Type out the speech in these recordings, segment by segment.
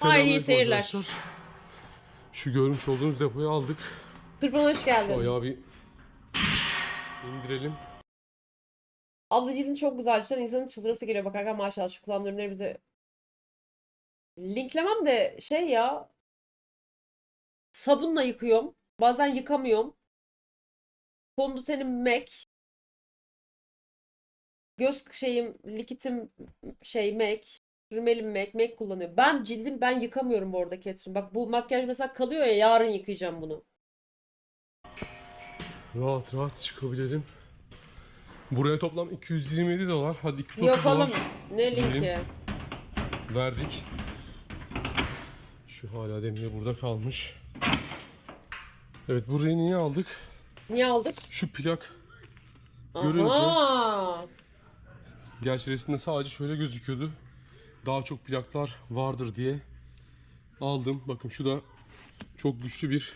Haydi iyi seyirler. arkadaşlar. Şu görmüş olduğunuz depoyu aldık. Tırpan hoş geldin. Bayağı bir indirelim. Abla cildin çok güzel. Cidden insanın çıldırası geliyor bakarken maşallah şu kullandığım ürünleri bize linklemem de şey ya sabunla yıkıyorum. Bazen yıkamıyorum. Fondötenim MAC. Göz şeyim, likitim şey MAC. Rimelim MAC. MAC kullanıyorum. Ben cildim ben yıkamıyorum bu arada Ketrin. Bak bu makyaj mesela kalıyor ya yarın yıkayacağım bunu. Rahat rahat çıkabilelim. Buraya toplam 227 dolar. Hadi 230 Yok oğlum. dolar Ne linki? Verdik. Şu hala demir burada kalmış. Evet burayı niye aldık? Niye aldık? Şu plak Görünce- Aha. Gerçi resimde sadece şöyle gözüküyordu. Daha çok plaklar vardır diye aldım. Bakın şu da çok güçlü bir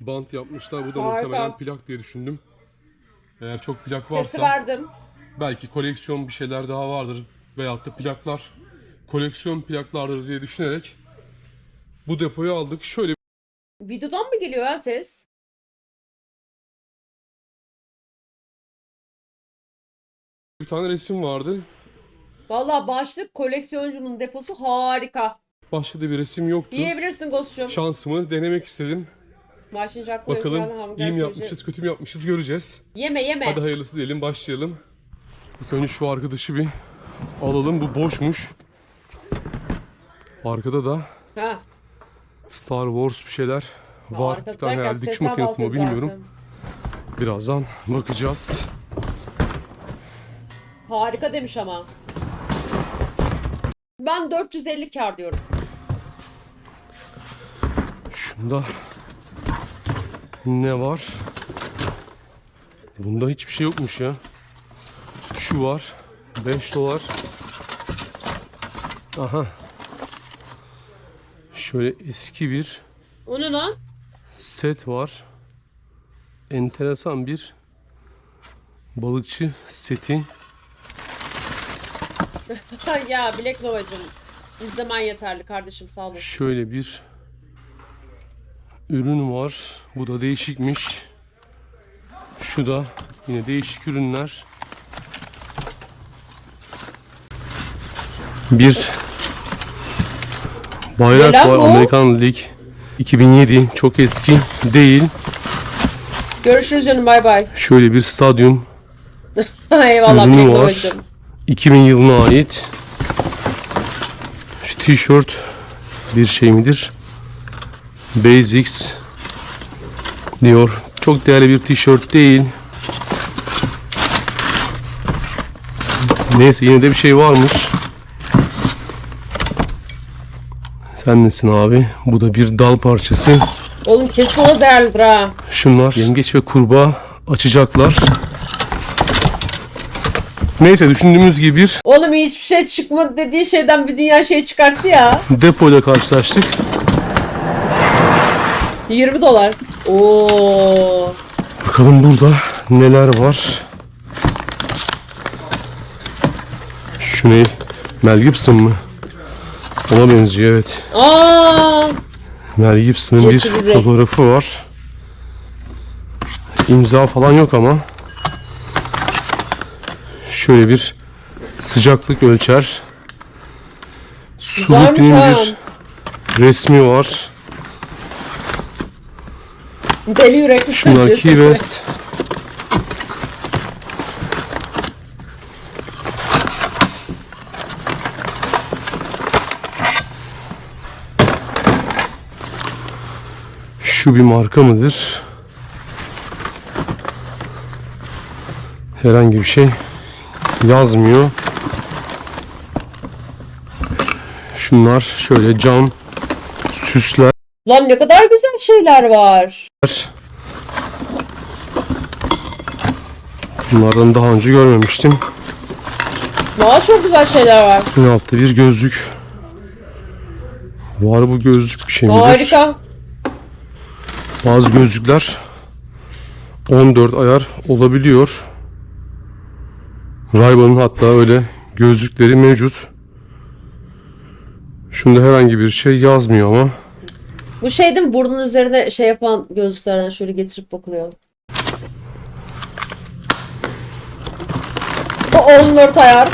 bant yapmışlar. Bu da Harika. muhtemelen plak diye düşündüm. Eğer çok plak Sesi varsa verdim. belki koleksiyon bir şeyler daha vardır. Veyahut da plaklar koleksiyon plaklardır diye düşünerek bu depoyu aldık. Şöyle Videodan mı geliyor ya ses? bir tane resim vardı. Vallahi başlık koleksiyoncunun deposu harika. Başka da bir resim yoktu. Yiyebilirsin Ghost'cum. Şansımı denemek istedim. Başlayacak Bakalım koleksiyonel hamburger iyi mi süreci. yapmışız, kötü mü yapmışız göreceğiz. Yeme yeme. Hadi hayırlısı diyelim başlayalım. İlk önce şu arkadaşı bir alalım. Bu boşmuş. Arkada da Ha, Star Wars bir şeyler var. Bir tane herhalde dikiş makinesi mi bilmiyorum. Birazdan bakacağız. Harika demiş ama. Ben 450 kar diyorum. Şunda ne var? Bunda hiçbir şey yokmuş ya. Şu var. 5 dolar. Aha. Şöyle eski bir O ne lan? set var. Enteresan bir balıkçı seti. ya Black Nova'cım. İzlemen yeterli kardeşim sağ olasın. Şöyle bir ürün var. Bu da değişikmiş. Şu da yine değişik ürünler. Bir bayrak Ne lan var bu? Amerikan Lig 2007 çok eski değil. Görüşürüz canım bay bay. Şöyle bir stadyum Eyvallah Ürünü Black var. Nova'cım. 2000 yılına ait. Şu tişört bir şey midir? Basics diyor. Çok değerli bir tişört değil. Neyse yine de bir şey varmış. Sen nesin abi? Bu da bir dal parçası. Oğlum kesin o değerlidir ha. Şunlar yengeç ve kurbağa açacaklar. Neyse düşündüğümüz gibi bir Oğlum hiçbir şey çıkmadı dediği şeyden bir dünya şey çıkarttı ya. depoyla karşılaştık. 20 dolar. Oo. Bakalım burada neler var. Şu ne? Mel Gibson mı? Ona benziyor evet. Aa. Mel Gibson'ın bir Cesur yürek. fotoğrafı var. İmza falan yok ama. Şöyle bir sıcaklık ölçer. Ha. bir resmi var. Deli yürekli. Şunlar Cesur Key yürek. West. Şu bir marka mıdır? Herhangi bir şey yazmıyor. Şunlar şöyle cam süsler. Lan ne kadar güzel şeyler var. Bunlardan daha önce görmemiştim. Daha çok güzel şeyler var. Yine altta bir gözlük. Var bu gözlük bir şey midir? Harika. Bazı gözlükler 14 ayar olabiliyor. Ray-Ban'ın hatta öyle gözlükleri mevcut. Şunda herhangi bir şey yazmıyor ama. Bu şey değil mi? Burnun üzerine şey yapan gözlüklerden şöyle getirip bakılıyor. O 14 ayar.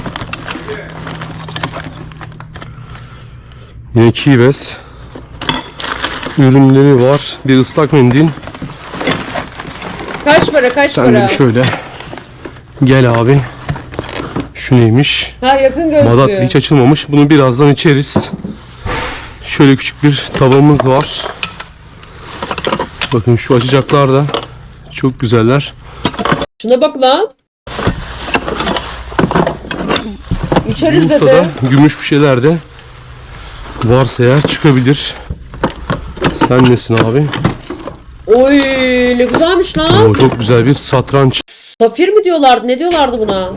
Yine Keyves. Ürünleri var. Bir ıslak mendil. Kaç para kaç Sen de para? bir şöyle. Gel abi. Şu neymiş? Ha yakın gözlüğü. Madat hiç açılmamış. Bunu birazdan içeriz. Şöyle küçük bir tavamız var. Bakın şu açacaklar da çok güzeller. Şuna bak lan. İçeriz Bursa'da dedi. gümüş bir şeyler de varsa eğer çıkabilir. Sen nesin abi? Oy ne güzelmiş lan. Oo, çok güzel bir satranç. Safir mi diyorlardı? Ne diyorlardı buna?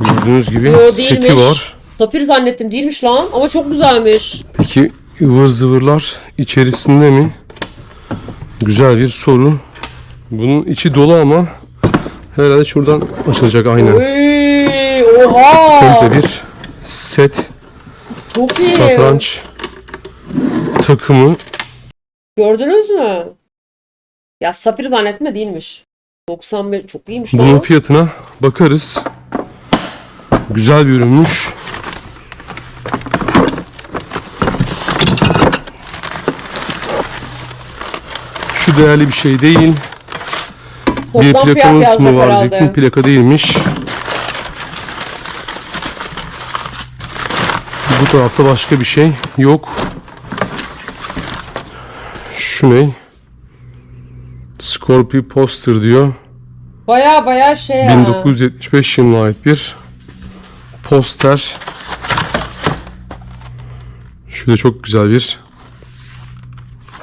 Gördüğünüz gibi Yo, seti değilmiş. var. Safir zannettim değilmiş lan ama çok güzelmiş. Peki ıvır zıvırlar içerisinde mi? Güzel bir soru. Bunun içi dolu ama herhalde şuradan açılacak aynen. Oy oha. Komple bir set Çok iyi. satranç takımı. Gördünüz mü? Ya safir zannetme değilmiş. 91 çok iyiymiş Bunun lan. fiyatına bakarız. Güzel bir ürünmüş. Şu değerli bir şey değil. Bir Toplam plakamız yazacak mı var diyecektim. Plaka değilmiş. Bu tarafta başka bir şey yok. Şu ne? Scorpio Poster diyor. Baya baya şey ya. 1975 yılına ait bir poster. Şu da çok güzel bir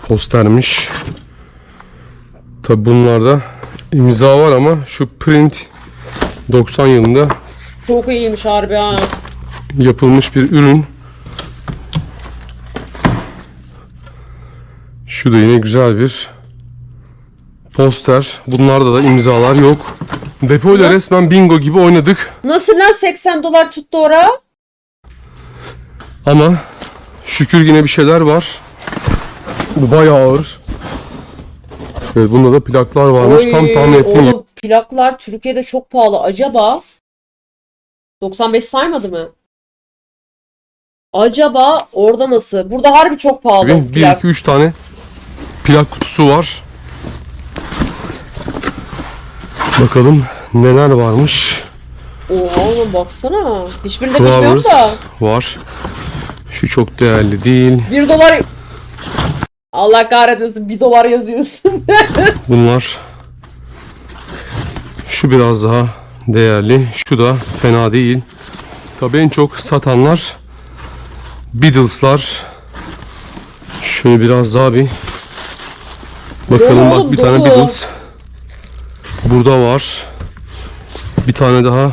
postermiş. Tabi bunlarda imza var ama şu print 90 yılında Çok iyiymiş harbi ha. yapılmış bir ürün. Şu da yine güzel bir poster. Bunlarda da imzalar yok. Depoyla Nasıl? resmen bingo gibi oynadık. Nasıl lan 80 dolar tuttu ora? Ama şükür yine bir şeyler var. Bu bayağı ağır. Evet bunda da plaklar varmış. Tam Oy, tahmin ettiğim gibi. oğlum, plaklar Türkiye'de çok pahalı. Acaba 95 saymadı mı? Acaba orada nasıl? Burada harbi çok pahalı 1, plak. 2, 3 tane plak kutusu var. Bakalım neler varmış. Oha oğlum baksana. Hiçbirini de bilmiyorum da. var. Şu çok değerli değil. 1 dolar... Allah kahretmesin 1 dolar yazıyorsun. Bunlar şu biraz daha değerli. Şu da fena değil. Tabii en çok satanlar Beatles'lar. Şöyle biraz daha bir bakalım Dolu bak bir tane dolu. Beatles burada var. Bir tane daha.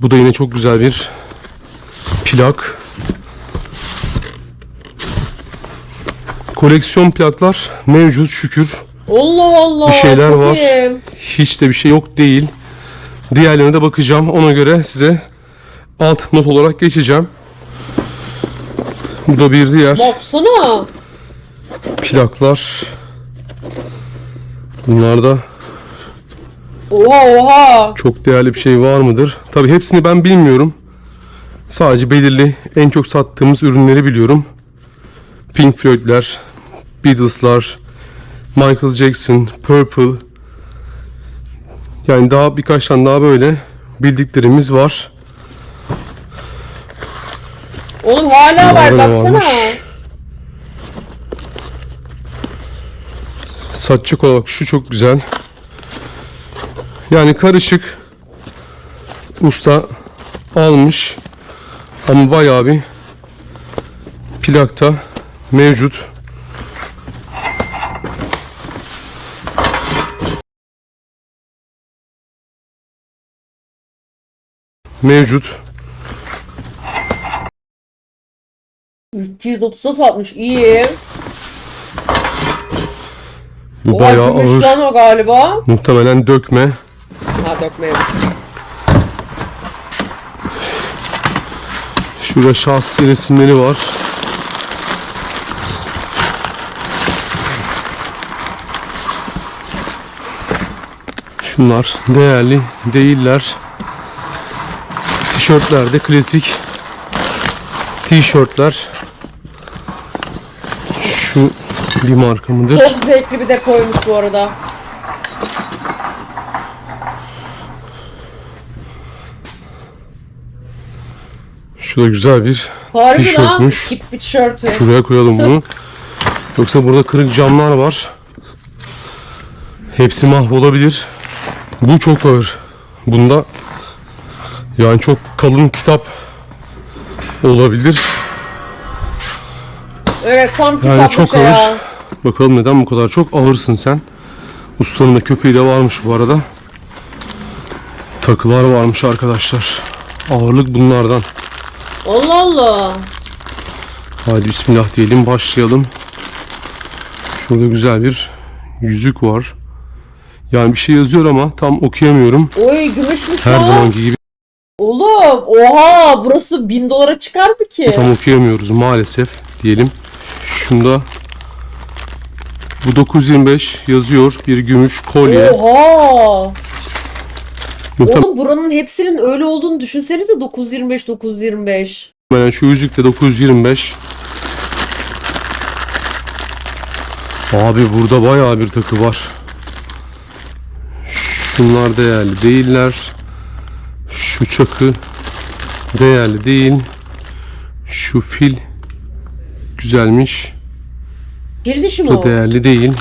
Bu da yine çok güzel bir plak. Koleksiyon plaklar mevcut şükür. Allah Allah. Bir şeyler çok var. iyi. Hiç de bir şey yok değil. Diğerlerine de bakacağım. Ona göre size alt not olarak geçeceğim. Bu da bir diğer Baksana. plaklar. Bunlarda Oha çok değerli bir şey var mıdır? Tabii hepsini ben bilmiyorum. Sadece belirli en çok sattığımız ürünleri biliyorum. Pink Floyd'ler, Beatles'lar, Michael Jackson, Purple. Yani daha birkaç tane daha böyle bildiklerimiz var. Oğlum hala var Bunlarda ne baksana. varmış? Saççık olarak şu çok güzel. Yani karışık usta almış ama bayağı bir plakta mevcut. Mevcut. 330'a satmış. İyi. Bu Oha bayağı gümüş ağır. lan o galiba. Muhtemelen dökme. Ha dökmeyeyim. Şu Şurada şahsi resimleri var. Şunlar değerli değiller. Tişörtler de klasik tişörtler. Şu bir marka mıdır? Çok zevkli bir dekoymuş bu arada. Şu da güzel bir. Tişörtmüş. Kip bir tişörtü. Şuraya koyalım bunu. Yoksa burada kırık camlar var. Hepsi mahvolabilir. Bu çok ağır. Bunda yani çok kalın kitap olabilir. Evet tam Yani kitaplık çok şey ya. Bakalım neden bu kadar çok ağırsın sen. Ustanın da köpeği de varmış bu arada. Takılar varmış arkadaşlar. Ağırlık bunlardan. Allah Allah. Hadi bismillah diyelim başlayalım. Şurada güzel bir yüzük var. Yani bir şey yazıyor ama tam okuyamıyorum. Oy gümüşmüş Her lan. zamanki gibi Oğlum oha burası bin dolara çıkar mı ki? tam okuyamıyoruz maalesef diyelim. Şunda bu 925 yazıyor bir gümüş kolye. Oha. Muhtemelen Oğlum buranın hepsinin öyle olduğunu düşünsenize 925 925. şu yüzük de 925. Abi burada bayağı bir takı var. Şunlar değerli değiller. Şu çakı değerli değil. Şu fil güzelmiş. Fil dişi mi o? da değerli değil.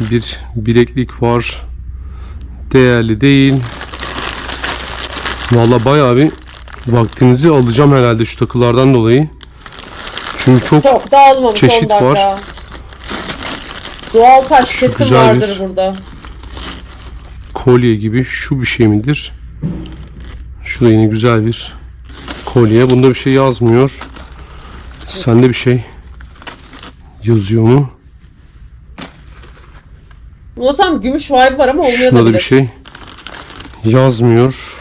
Bir bileklik var. Değerli değil. Valla bayağı bir vaktinizi alacağım herhalde şu takılardan dolayı. Çünkü çok Çok dağılmamış Çeşit 10 dakika. var. Doğal taş Şu kesim güzel vardır bir- burada. kolye gibi şu bir şey midir? Şu da yine güzel bir kolye. Bunda bir şey yazmıyor. Sende bir şey yazıyor mu? Buna tam gümüş vibe var ama Şuna da bir şey yazmıyor.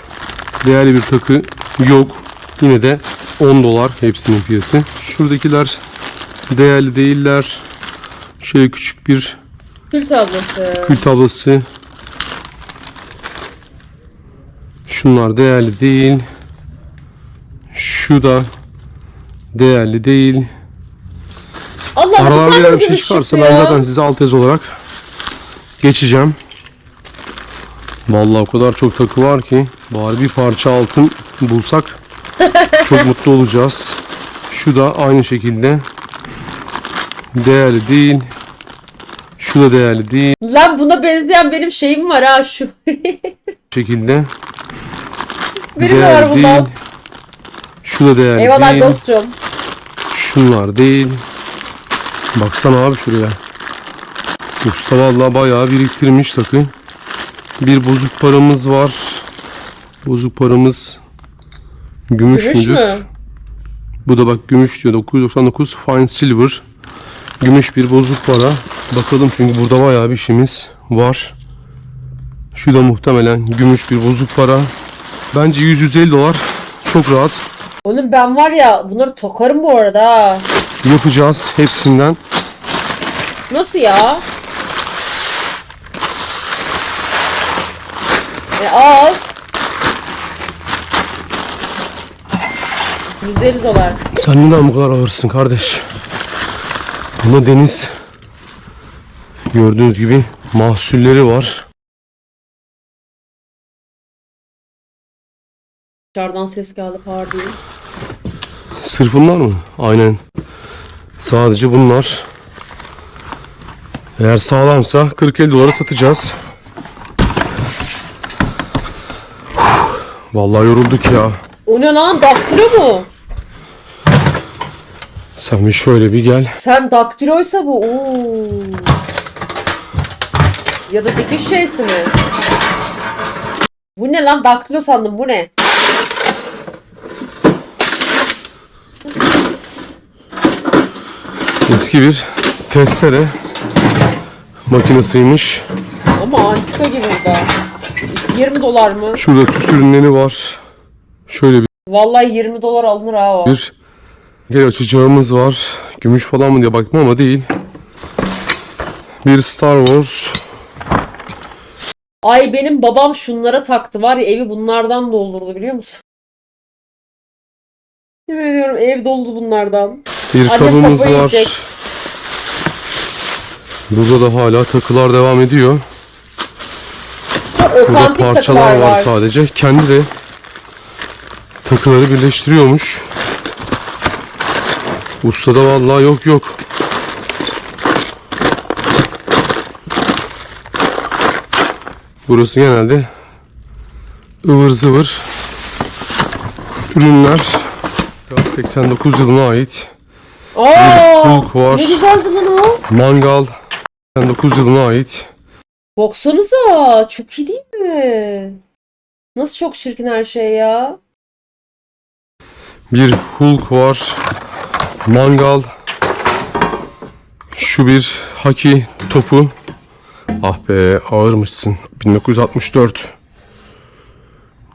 Değerli bir takı yok. Yine de 10 dolar hepsinin fiyatı. Şuradakiler değerli değiller. Şöyle küçük bir Kül tablası. kül tablası. Şunlar değerli değil. Şu da değerli değil. Allah Allah bir tane bir şey çıkarsa ben zaten size alt yazı olarak geçeceğim. Vallahi o kadar çok takı var ki bari bir parça altın bulsak çok mutlu olacağız. Şu da aynı şekilde değerli değil. Şu da değerli değil. Lan buna benzeyen benim şeyim var ha şu. şekilde benim de var değerli değil. bundan. Şu da değerli Eyvallah değil. dostum. Şunlar değil. Baksana abi şuraya. Usta vallahi bayağı biriktirmiş takı. Bir bozuk paramız var. Bozuk paramız gümüş, Gümüş müdür? mü? Bu da bak gümüş diyor. 999 fine silver. Gümüş bir bozuk para. Bakalım çünkü burada bayağı bir işimiz var. Şu da muhtemelen gümüş bir bozuk para. Bence 100-150 dolar. Çok rahat Oğlum ben var ya bunları takarım bu arada. Yapacağız hepsinden. Nasıl ya? E az. 150 dolar. Sen neden bu kadar ağırsın kardeş? Ama deniz gördüğünüz gibi mahsulleri var. Dışarıdan ses geldi pardon. Sırf bunlar mı? Aynen. Sadece bunlar. Eğer sağlamsa 40-50 dolara satacağız. Vallahi yorulduk ya. O ne lan daktilo mu? Sen bir şöyle bir gel. Sen daktiloysa bu. Oo. Ya da dikiş şeysi mi? Bu ne lan daktilo sandım bu ne? Eski bir testere makinesiymiş. Ama antika gibi bu da. 20 dolar mı? Şurada süs ürünleri var. Şöyle bir Vallahi 20 dolar alınır ha o. Bir gel açacağımız var. Gümüş falan mı diye baktım ama değil. Bir Star Wars. Ay benim babam şunlara taktı var ya evi bunlardan doldurdu biliyor musun? Yemin ediyorum ev doldu bunlardan. Bir Annem kabımız var. yiyecek. Burada da hala takılar devam ediyor. Çok Burada parçalar var var. sadece. Kendi de takıları birleştiriyormuş. Ustada vallahi yok yok. Burası genelde ıvır zıvır ürünler. 89 yılına ait Aa, Hulk var. ne güzeldi lan o. mangal 89 yılına ait Baksanıza çok iyi değil mi? Nasıl çok çirkin her şey ya. Bir Hulk var. Mangal. Şu bir haki topu. Ah be ağırmışsın. 1964.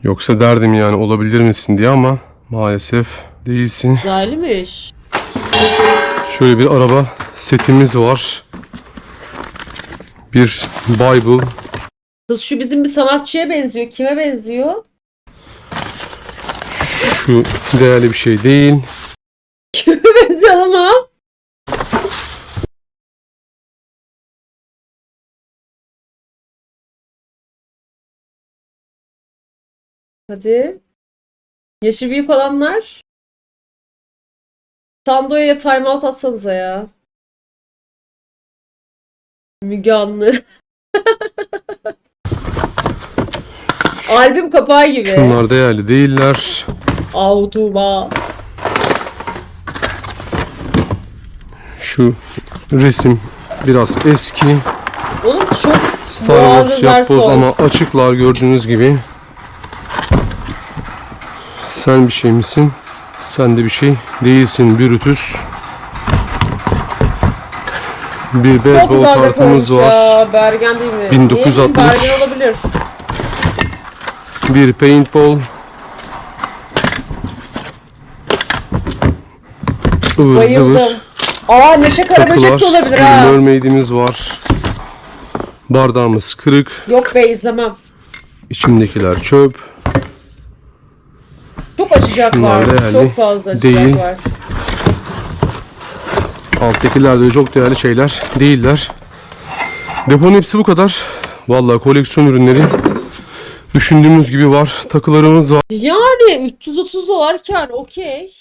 Yoksa derdim yani olabilir misin diye ama maalesef değilsin. Güzelmiş. Şöyle bir araba setimiz var. Bir Bible. Kız şu bizim bir sanatçıya benziyor. Kime benziyor? Şu değerli bir şey değil. Kime benziyor lan o? Hadi. Yaşı büyük olanlar. Sandoya'ya timeout atsanıza ya. Müge Anlı. Albüm kapağı gibi. Şunlar değerli değiller. Autuba. Şu resim biraz eski. Oğlum çok Star Wars yapboz ama açıklar gördüğünüz gibi. Sen bir şey misin? Sen de bir şey değilsin Brutus. Bir beyzbol kartımız var. Bergen değil mi? 1960. Niye bileyim, Bergen olabilir. Bir paintball. Ivır zıvır. Aa Neşe Karaböcek de olabilir ha. mermaid'imiz var. Bardağımız kırık. Yok be izlemem. İçindekiler çöp. Çok açacak Şunlar var. değerli Çok fazla açacak değil. var. Alttakiler de çok değerli şeyler değiller. Deponun hepsi bu kadar. Vallahi koleksiyon ürünleri düşündüğümüz gibi var. Takılarımız var. Yani 330 dolar kar okey.